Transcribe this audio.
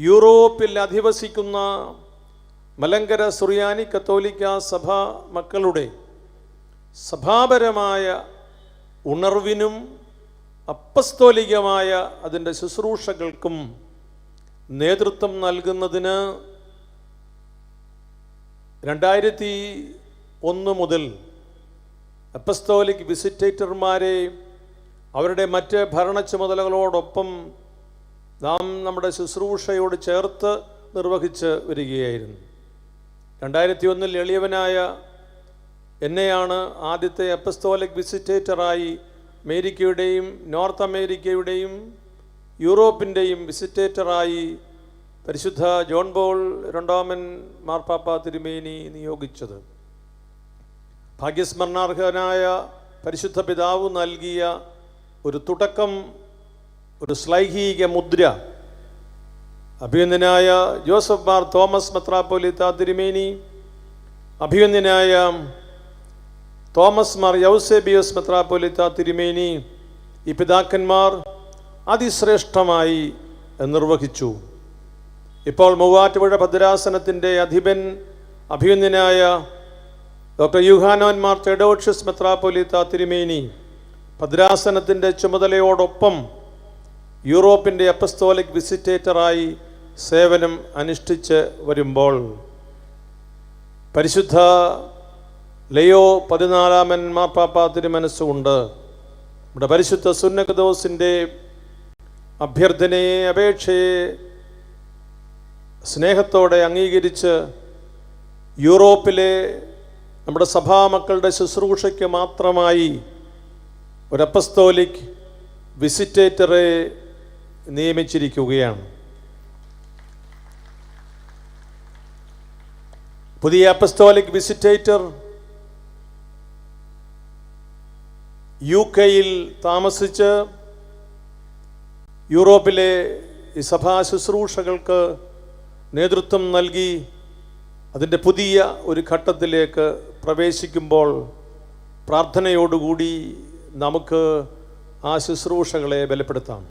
യൂറോപ്പിൽ അധിവസിക്കുന്ന മലങ്കര സുറിയാനി കത്തോലിക്ക സഭ മക്കളുടെ സഭാപരമായ ഉണർവിനും അപ്പസ്തോലികമായ അതിന്റെ ശുശ്രൂഷകൾക്കും നേതൃത്വം നൽകുന്നതിന് രണ്ടായിരത്തി ഒന്ന് മുതൽ അപ്പസ്തോലിക് വിസിറ്റേറ്റർമാരെ അവരുടെ മറ്റ് ഭരണ ചുമതലകളോടൊപ്പം നാം നമ്മുടെ ശുശ്രൂഷയോട് ചേർത്ത് നിർവഹിച്ച് വരികയായിരുന്നു. രണ്ടായിരത്തി ഒന്നിൽ എളിയവനായ എന്നെയാണ് ആദ്യത്തെ എപ്പസ്തോലിക് വിസിറ്റേറ്ററായി അമേരിക്കയുടെയും നോർത്ത് അമേരിക്കയുടെയും യൂറോപ്പിന്റെയും വിസിറ്റേറ്ററായി പരിശുദ്ധ ജോൺ ബോൾ രണ്ടാമൻ മാർപ്പാപ്പ തിരുമേനി നിയോഗിച്ചത്. ഭാഗ്യസ്മരണാർഹനായ പരിശുദ്ധ പിതാവ് നൽകിയ ഒരു തുടക്കം ഒരു ശ്ലൈഹിക മുദ്ര. അഭിനന്ദനായ ജോസഫ് മാർ തോമസ് മെത്രാപ്പൊലിത്ത തിരുമേനി. അഭിനന്ദനായ തോമസ് മാർ യൗസേബിയോസ് മെത്രാപ്പൊലിത്ത തിരുമേനി. ഈ പിതാക്കന്മാർ അതിശ്രേഷ്ഠമായി നിർവഹിച്ചു. ഇപ്പോൾ മൂവാറ്റുപുഴ ഭദ്രാസനത്തിന്റെ അധിപൻ അഭിനന്ദനായ ഡോക്ടർ യുഹാനോൻ മാർ തെഡോഷ്യസ് മെത്രാപ്പൊലിത്ത തിരുമേനി. ഭദ്രാസനത്തിന്റെ ചുമതലയോടൊപ്പം യൂറോപ്പിന്റെ അപ്പസ്തോലിക് വിസിറ്റേറ്ററായി സേവനം അനുഷ്ഠിച്ച് വരുമ്പോൾ പരിശുദ്ധ ലയോ പതിനാലാമൻ മാർപ്പാപ്പ തിരുമനസ്സുകൊണ്ട് നമ്മുടെ പരിശുദ്ധ സുന്നകദോസിന്റെ അഭ്യർത്ഥനയെ അപേക്ഷയെ സ്നേഹത്തോടെ അംഗീകരിച്ച് യൂറോപ്പിലെ നമ്മുടെ സഭാമക്കളുടെ ശുശ്രൂഷയ്ക്ക് മാത്രമായി ഒരു വിസിറ്റേറ്ററെ നിയമിച്ചിരിക്കുകയാണ്. പുതിയ അപ്പസ്തോലിക് വിസിറ്റേറ്റർ യു കെയിൽ താമസിച്ച് യൂറോപ്പിലെ സഭാ ശുശ്രൂഷകൾക്ക് നേതൃത്വം നൽകി അതിന്റെ പുതിയ ഒരു ഘട്ടത്തിലേക്ക് പ്രവേശിക്കുമ്പോൾ പ്രാർത്ഥനയോടുകൂടി നമുക്ക് ആ ശുശ്രൂഷകളെ ബലപ്പെടുത്താം.